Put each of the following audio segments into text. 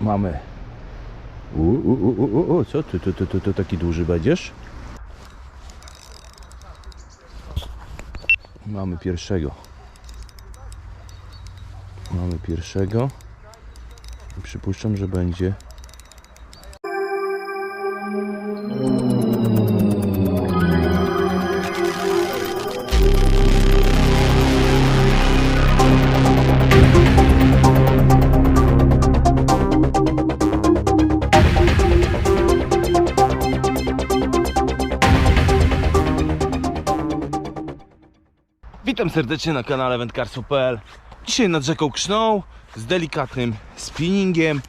Mamy. U, u, u, u, u, co ty, ty, ty, ty, ty taki duży będziesz? Mamy pierwszego. Mamy pierwszego. Przypuszczam, że będzie. Serdecznie na kanale wędkarstwo.pl Dzisiaj nad rzeką Krzną z delikatnym spinningiem,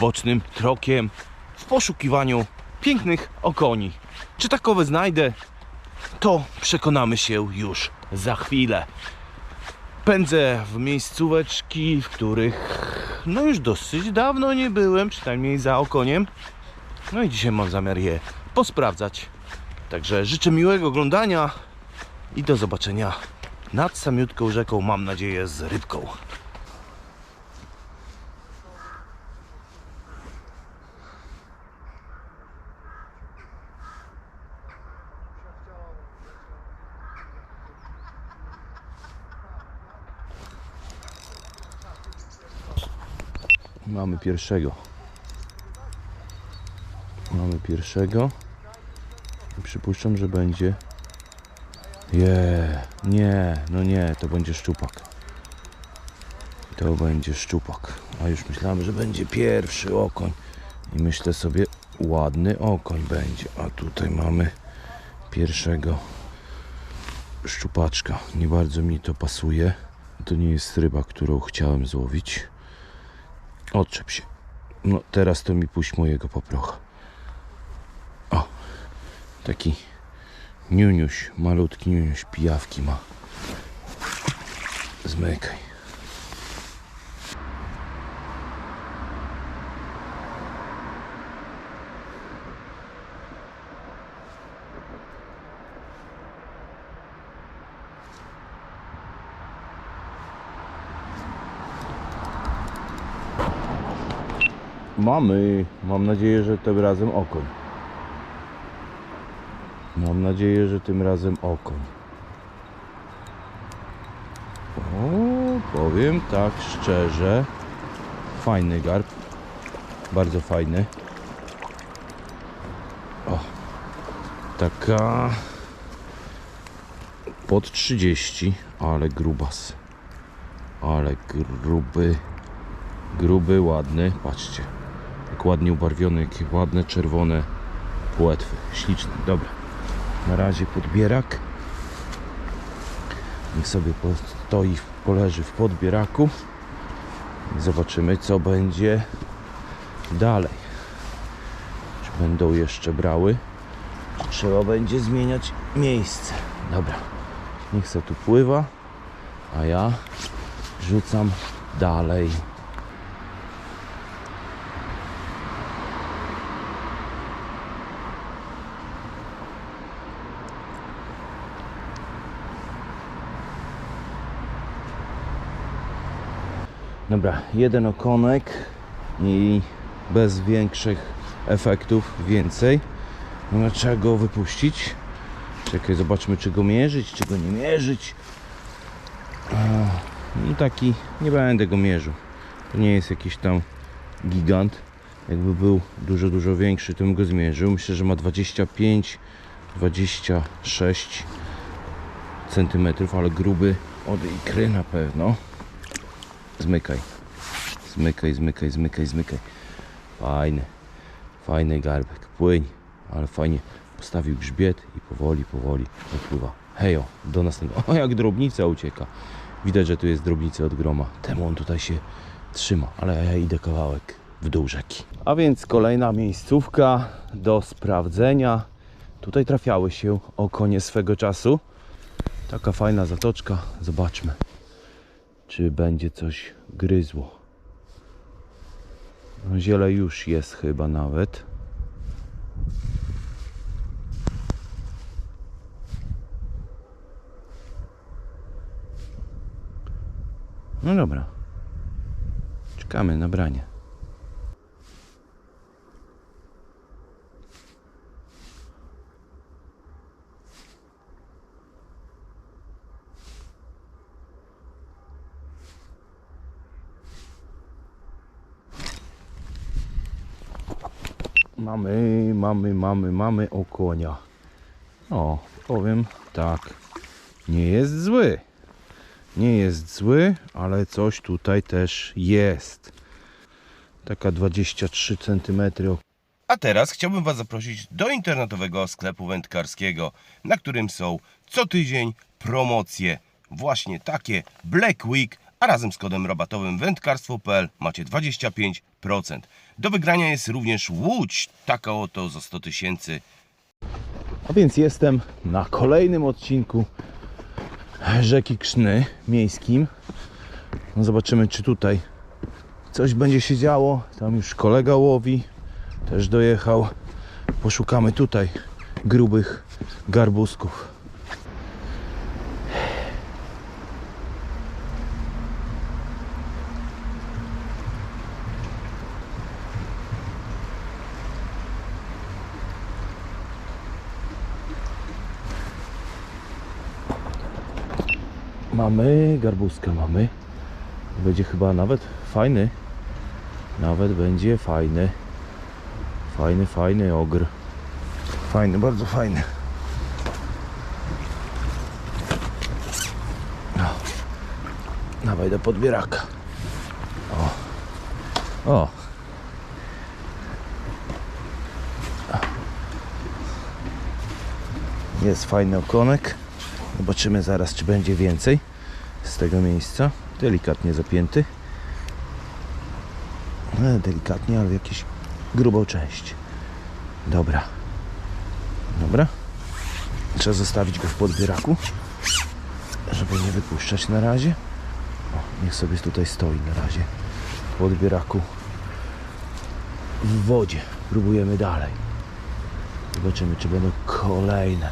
bocznym trokiem w poszukiwaniu pięknych okoni. Czy takowe znajdę? To przekonamy się już za chwilę. Pędzę w miejscóweczki, w których no już dosyć dawno nie byłem, przynajmniej za okoniem. No i dzisiaj mam zamiar je posprawdzać. Także życzę miłego oglądania i do zobaczenia nad samiutką rzeką, mam nadzieję, z rybką. Mamy pierwszego. Mamy pierwszego. Przypuszczam, że będzie je, nie, no nie, to będzie szczupak. To będzie szczupak. A już myślałem, że będzie pierwszy okoń. I myślę sobie, ładny okoń będzie. A tutaj mamy pierwszego szczupaczka. Nie bardzo mi to pasuje. To nie jest ryba, którą chciałem złowić. Odczep się. No teraz to mi puść mojego poprocha. O, taki Niuniuś, malutki niuniuś, pijawki ma. Zmykaj. Mamy. Mam nadzieję, że tym razem okoń. Mam nadzieję, że tym razem okoń. O, powiem tak szczerze. Fajny garb. Bardzo fajny. O, taka pod 30, ale grubas. Ale gruby, gruby, ładny. Patrzcie, jak ładnie ubarwiony, jakie ładne czerwone płetwy. Śliczny, dobra. Na razie podbierak. Niech sobie stoi, poleży w podbieraku. I zobaczymy, co będzie dalej. Czy będą jeszcze brały? Czy trzeba będzie zmieniać miejsce? Dobra, niech se tu pływa, a ja rzucam dalej. Dobra, jeden okonek i bez większych efektów więcej. No trzeba go wypuścić. Czekaj, zobaczmy czy go mierzyć, czy go nie mierzyć. A, No taki, nie będę go mierzył. To nie jest jakiś tam gigant. Jakby był dużo, dużo większy, to bym go zmierzył. Myślę, że ma 25, 26 centymetrów, ale gruby od ikry na pewno. Zmykaj. Zmykaj, zmykaj, zmykaj, zmykaj. Fajny. Fajny garbek. Płyń. Ale fajnie postawił grzbiet i powoli, powoli odpływa. Hejo, do następnego. O, jak drobnica ucieka. Widać, że tu jest drobnica od groma. Temu on tutaj się trzyma. Ale ja idę kawałek w dół rzeki. A więc kolejna miejscówka do sprawdzenia. Tutaj trafiały się okonie swego czasu. Taka fajna zatoczka. Zobaczmy czy będzie coś gryzło. No, ziele już jest chyba nawet. No dobra. Czekamy na branie. Mamy, mamy, mamy, mamy okonia. O, powiem tak. Nie jest zły. Nie jest zły, ale coś tutaj też jest. Taka 23 cm. A teraz chciałbym Was zaprosić do internetowego sklepu wędkarskiego, na którym są co tydzień promocje. Właśnie takie Black Week, a razem z kodem rabatowym wędkarstwo.pl macie 25%. Do wygrania jest również łódź, taka oto za 100 tysięcy. A więc jestem na kolejnym odcinku rzeki Krzny miejskim. No zobaczymy, czy tutaj coś będzie się działo. Tam już kolega łowi, też dojechał. Poszukamy tutaj grubych garbusków. Mamy garbuska, mamy. Będzie chyba nawet fajny. Nawet będzie fajny. Fajny, fajny ogr. Fajny, bardzo fajny. No. Dawaj do podbieraka. O. O. Jest fajny okonek. Zobaczymy zaraz, czy będzie więcej tego miejsca. Delikatnie zapięty. E, delikatnie, ale jakieś grubą część. Dobra. Dobra. Trzeba zostawić go w podbieraku, żeby nie wypuszczać na razie. O, niech sobie tutaj stoi na razie w podbieraku w wodzie. Próbujemy dalej. Zobaczymy, czy będą kolejne.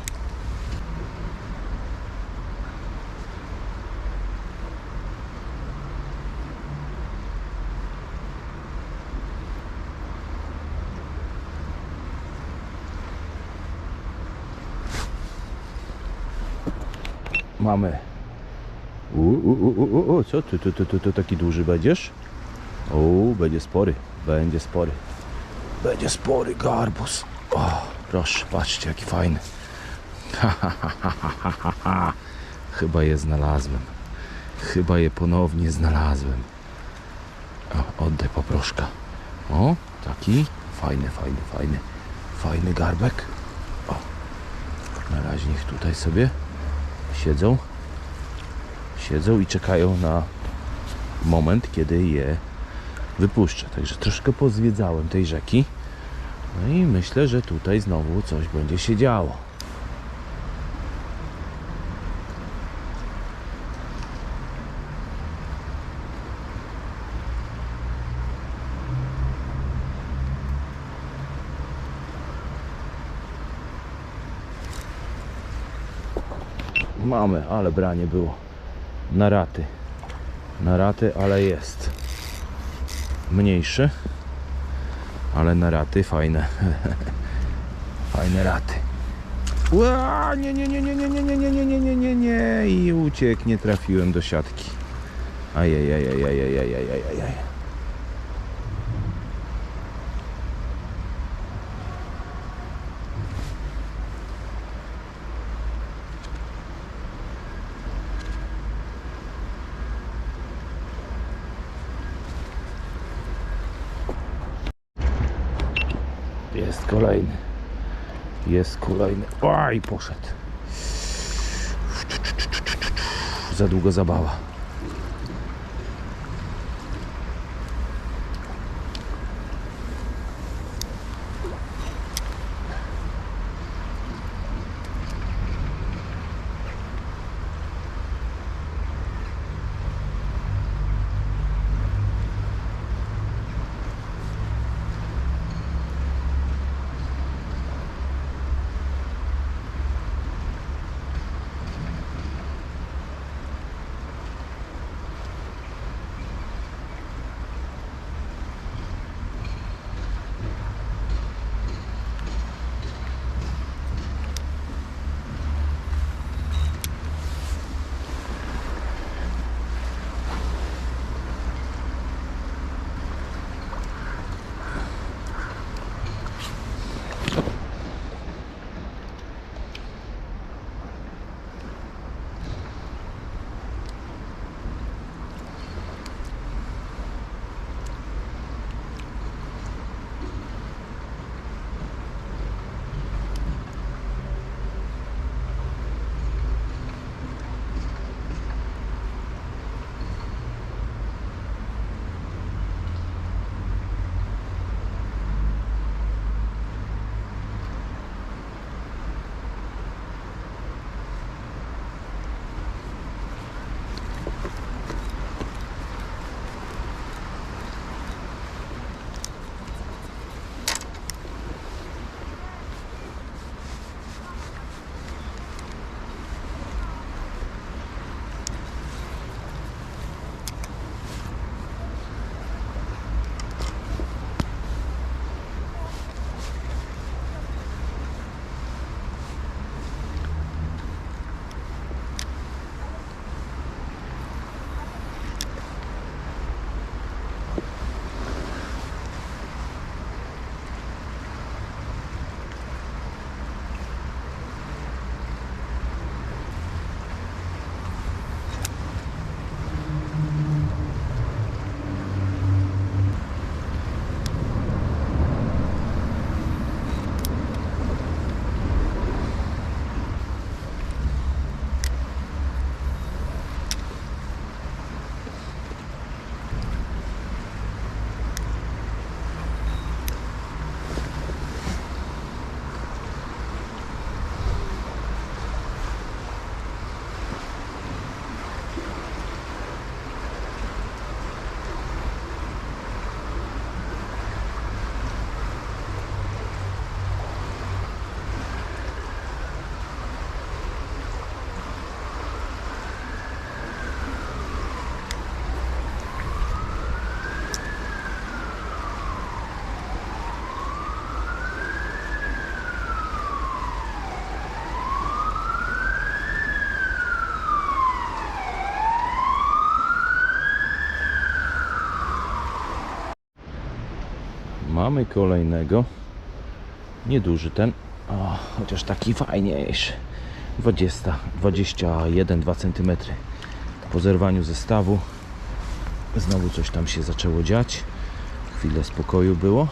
Mamy. U, u, u, u, u, co ty, ty, ty, ty, ty taki duży będziesz? O, będzie spory, będzie spory. Będzie spory garbus. O, proszę, patrzcie jaki fajny. Chyba je znalazłem. Chyba je ponownie znalazłem. O, oddaj poproszka. O, taki fajny, fajny, fajny. Fajny garbek. O, na razie niech tutaj sobie siedzą siedzą i czekają na moment, kiedy je wypuszczę. Także troszkę pozwiedzałem tej rzeki. No i myślę, że tutaj znowu coś będzie się działo. Mamy, ale branie było na raty. Na raty, ale jest. Mniejszy, ale na raty fajne. fajne raty. Ła, nie, nie, nie, nie, nie, nie, nie, nie, nie, nie, nie, nie, nie. I uciekł, nie trafiłem do siatki. Ajajajajajajajajajajaj. Jest kolejny. Jest kolejny. Oj, poszedł. Za długo zabawa. Mamy kolejnego. Nieduży ten. O, chociaż taki fajniejszy. 20, 21, 2 cm. Po zerwaniu zestawu znowu coś tam się zaczęło dziać. Chwilę spokoju było.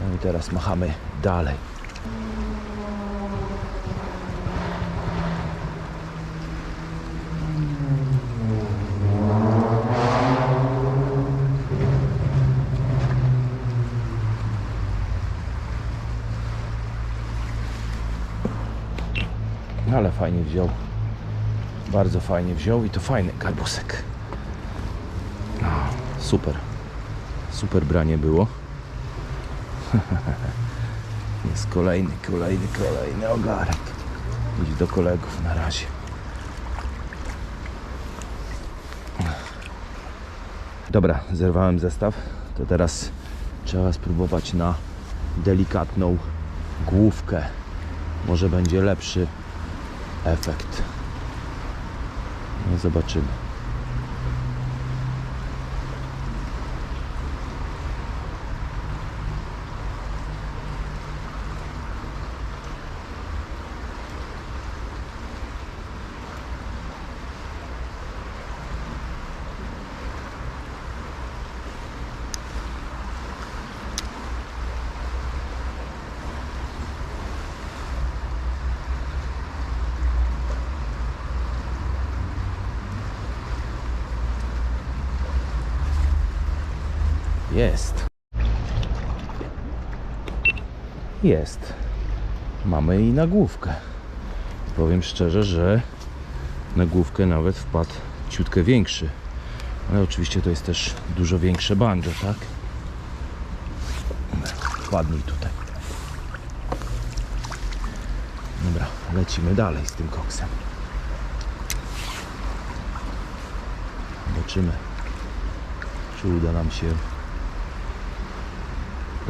No i teraz machamy dalej. Ale fajnie wziął. Bardzo fajnie wziął i to fajny garbusek. No, super. Super branie było. Jest kolejny, kolejny, kolejny ogarek. Idź do kolegów na razie. Dobra, zerwałem zestaw. To teraz trzeba spróbować na delikatną główkę. Może będzie lepszy efekt. No zobaczymy. Jest. Jest. Mamy i nagłówkę. Powiem szczerze, że na główkę nawet wpadł ciutkę większy. Ale oczywiście to jest też dużo większe banjo, tak? Wpadnij tutaj. Dobra, lecimy dalej z tym koksem. Zobaczymy, czy uda nam się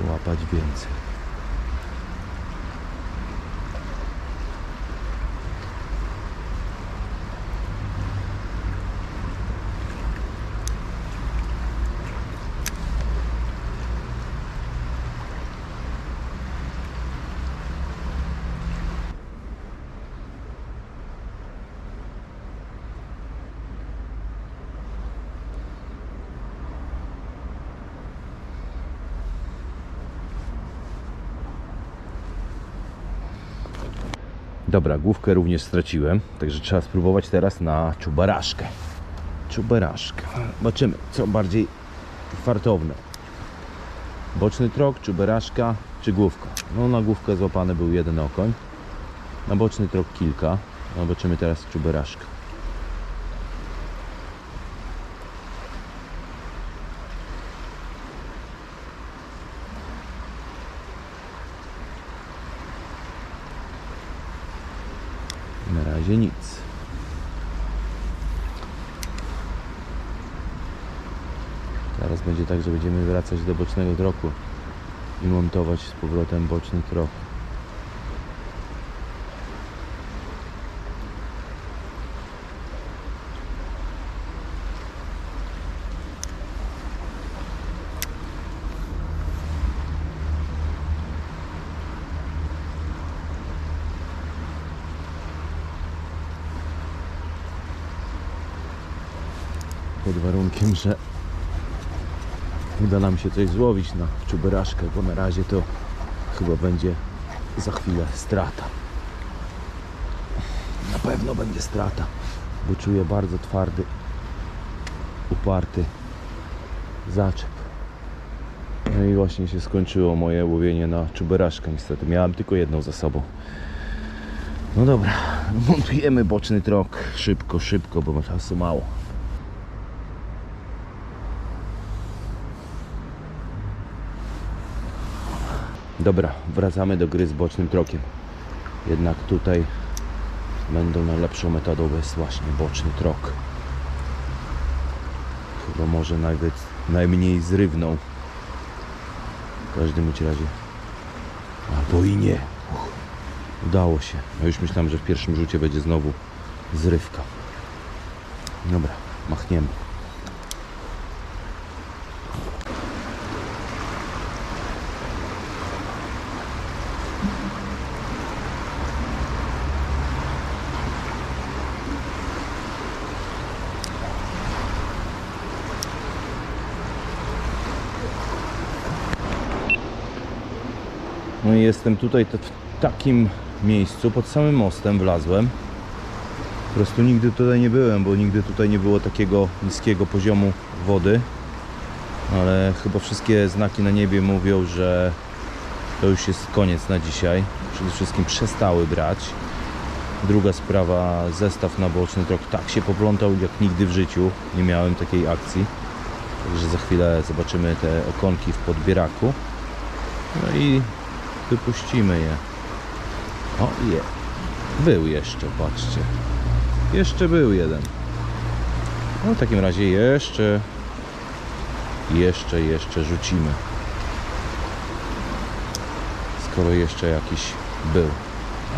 połapać więcej. Dobra, główkę również straciłem, także trzeba spróbować teraz na czubaraszkę. Czubaraszkę. Zobaczymy, co bardziej fartowne. Boczny trok, czubaraszka czy główka. No na główkę złapany był jeden okoń. Na boczny trok kilka. Zobaczymy teraz czubaraszkę. Nic. Teraz będzie tak, że będziemy wracać do bocznego troku i montować z powrotem boczny trok. Pod warunkiem, że uda nam się coś złowić na czuberażkę, bo na razie to chyba będzie za chwilę strata. Na pewno będzie strata, bo czuję bardzo twardy, uparty zaczep. No i właśnie się skończyło moje łowienie na czuberażkę niestety. Miałem tylko jedną za sobą. No dobra, montujemy boczny trok szybko, szybko, bo czasu mało. Dobra, wracamy do gry z bocznym trokiem. Jednak tutaj będą najlepszą metodą jest właśnie boczny trok. Chyba może nawet najmniej zrywną. W każdym razie. Albo i nie. Uch, udało się. Ja już myślałem, że w pierwszym rzucie będzie znowu zrywka. Dobra, machniemy. Jestem tutaj w takim miejscu, pod samym mostem wlazłem. Po prostu nigdy tutaj nie byłem, bo nigdy tutaj nie było takiego niskiego poziomu wody. Ale chyba wszystkie znaki na niebie mówią, że to już jest koniec na dzisiaj. Przede wszystkim przestały brać. Druga sprawa, zestaw na boczny tok tak się poplątał jak nigdy w życiu. Nie miałem takiej akcji. Także za chwilę zobaczymy te okonki w podbieraku. No i wypuścimy je. O, je. Był jeszcze, patrzcie. Jeszcze był jeden. No w takim razie jeszcze, jeszcze, jeszcze rzucimy. Skoro jeszcze jakiś był.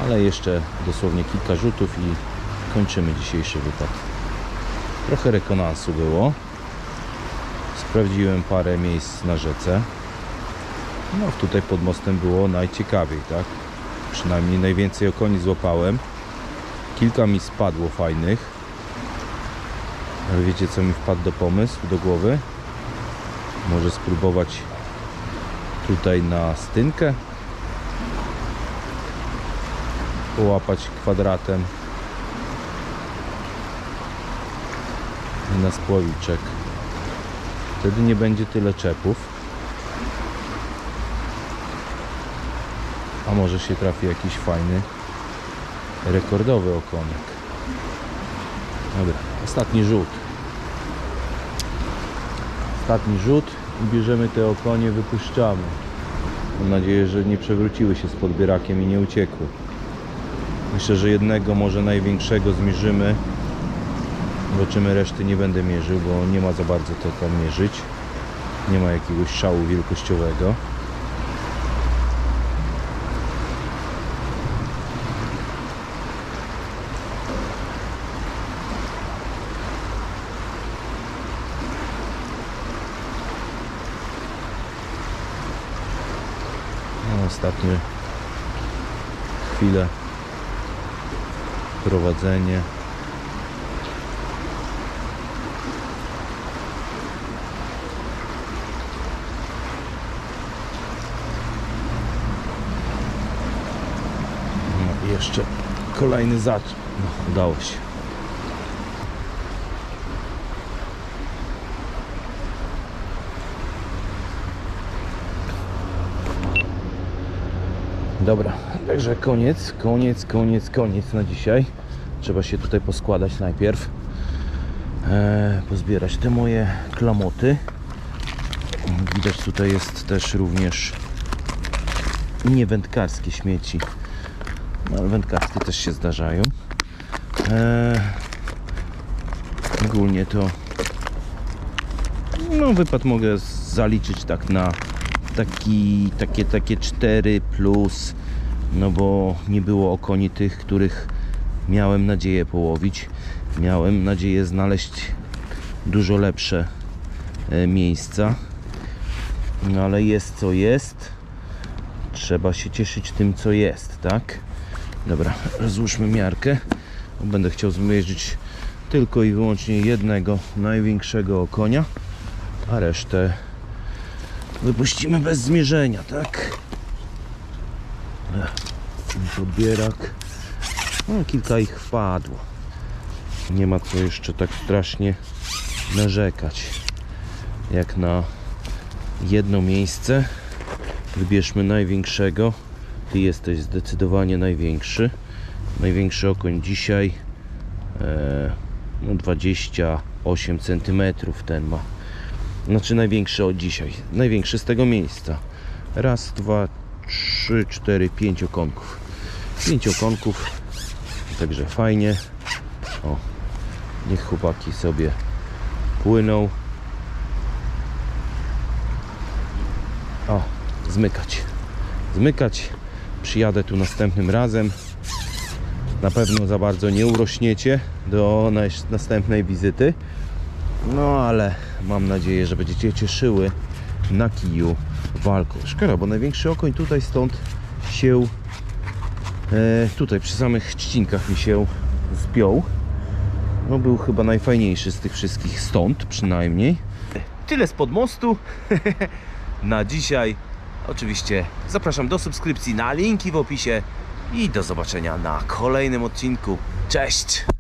Ale jeszcze dosłownie kilka rzutów i kończymy dzisiejszy wypad. Trochę rekonansu było. Sprawdziłem parę miejsc na rzece. No tutaj pod mostem było najciekawiej, tak? Przynajmniej najwięcej okoni złapałem. Kilka mi spadło fajnych. Ale wiecie co mi wpadł do pomysłu, do głowy? Może spróbować tutaj na stynkę połapać kwadratem i na spłowiczek. Wtedy nie będzie tyle czepów. A może się trafi jakiś fajny, rekordowy okonek. Dobra, ostatni rzut. Ostatni rzut i bierzemy te okonie, wypuszczamy. Mam nadzieję, że nie przewróciły się z podbierakiem i nie uciekły. Myślę, że jednego, może największego zmierzymy. Zobaczymy, reszty nie będę mierzył, bo nie ma za bardzo to tam mierzyć. Nie ma jakiegoś szału wielkościowego. Ostatnie chwile. Prowadzenie. No, jeszcze kolejny zacz no, udało się Dobra, także koniec, koniec, koniec, koniec na dzisiaj. Trzeba się tutaj poskładać najpierw. E, pozbierać te moje klamoty. Widać tutaj jest też również niewędkarskie śmieci. No, ale wędkarskie też się zdarzają. E, ogólnie to no wypad mogę zaliczyć tak na taki, takie, takie 4 plus, no bo nie było okoni tych, których miałem nadzieję połowić. Miałem nadzieję znaleźć dużo lepsze e, miejsca, no ale jest co jest. Trzeba się cieszyć tym, co jest, tak? Dobra, rozłóżmy miarkę. Będę chciał zmierzyć tylko i wyłącznie jednego największego okonia, a resztę wypuścimy bez zmierzenia, tak? Podbierak. No, kilka ich wpadło. Nie ma co jeszcze tak strasznie narzekać. Jak na jedno miejsce wybierzmy największego. Ty jesteś zdecydowanie największy. Największy okoń dzisiaj e, no 28 cm ten ma. Znaczy największy od dzisiaj. Największy z tego miejsca. Raz, dwa, trzy, cztery, pięć okonków. Pięć okonków. Także fajnie. O, niech chłopaki sobie płyną. O, zmykać. Zmykać. Przyjadę tu następnym razem. Na pewno za bardzo nie urośniecie do nas- następnej wizyty. No ale mam nadzieję, że będziecie cieszyły na kiju walką. Szkoda, bo największy okoń tutaj stąd się e, tutaj przy samych trzcinkach mi się zpiął. No był chyba najfajniejszy z tych wszystkich stąd przynajmniej. Tyle spod mostu. na dzisiaj Oczywiście zapraszam do subskrypcji na linki w opisie i do zobaczenia na kolejnym odcinku. Cześć!